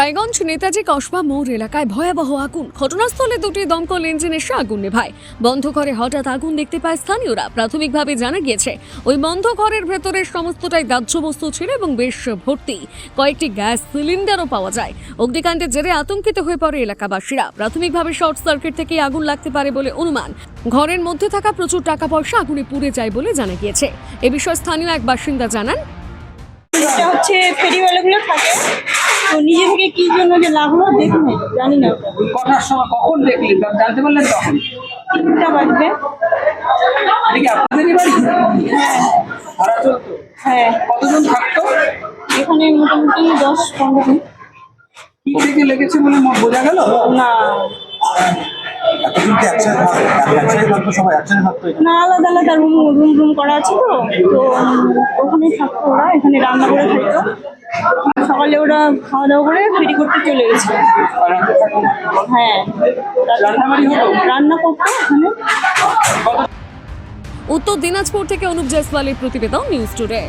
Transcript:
রায়গঞ্জ নেতাজি কসবা মোড় এলাকায় ভয়াবহ আগুন। ঘটনাস্থলে দুটি দমকল ইঞ্জিন এসে আগুন নেভায়। বন্ধ ঘরে হঠাৎ আগুন দেখতে পায় স্থানীয়রা। প্রাথমিকভাবে জানা গিয়েছে, ওই বন্ধ ঘরের ভেতরে সমস্তটাই দাহ্য বস্তু ছিল এবং বেশ ভর্তি। কয়েকটি গ্যাস সিলিন্ডারও পাওয়া যায়। অগ্নিকাণ্ডের জেরে আতঙ্কিত হয়ে পড়ে এলাকাবাসীরা। প্রাথমিকভাবে শর্ট সার্কিট থেকে আগুন লাগতে পারে বলে অনুমান। ঘরের মধ্যে থাকা প্রচুর টাকা পয়সা আগুনে পুড়ে যায় বলে জানা গিয়েছে। এ বিষয়ে স্থানীয় এক বাসিন্দা জানান হচ্ছে ফেরিওয়ালাগুলো থাকে। তো নিজে থেকে কি জন্য যে লাগল দেখুন জানি না। কটার সময় কখন দেখলেন বা জানতে পারলেন তখন? তিনটা বাজবে। কি আপনাদেরই বাড়ি? ভাড়া চলতো? হ্যাঁ। কতজন থাকতো? এখানে মোটামুটি দশ পনেরো জন। কি থেকে লেগেছে বলে বোঝা গেল? না। থাকতো থাকতো থাকতো। না আলাদা আলাদা রুম রুম রুম করা আছে তো। তো ওখানে থাকতো ওরা এখানে রান্না করে খাইতো সকালে ওরা খাওয়া দাওয়া করে ফেরি করতে চলে গেছে? হ্যাঁ। রান্না করতো ওখানে উত্তর দিনাজপুর থেকে অনুপ জয়সওয়ালের প্রতিবেদন নিউজ টুডে।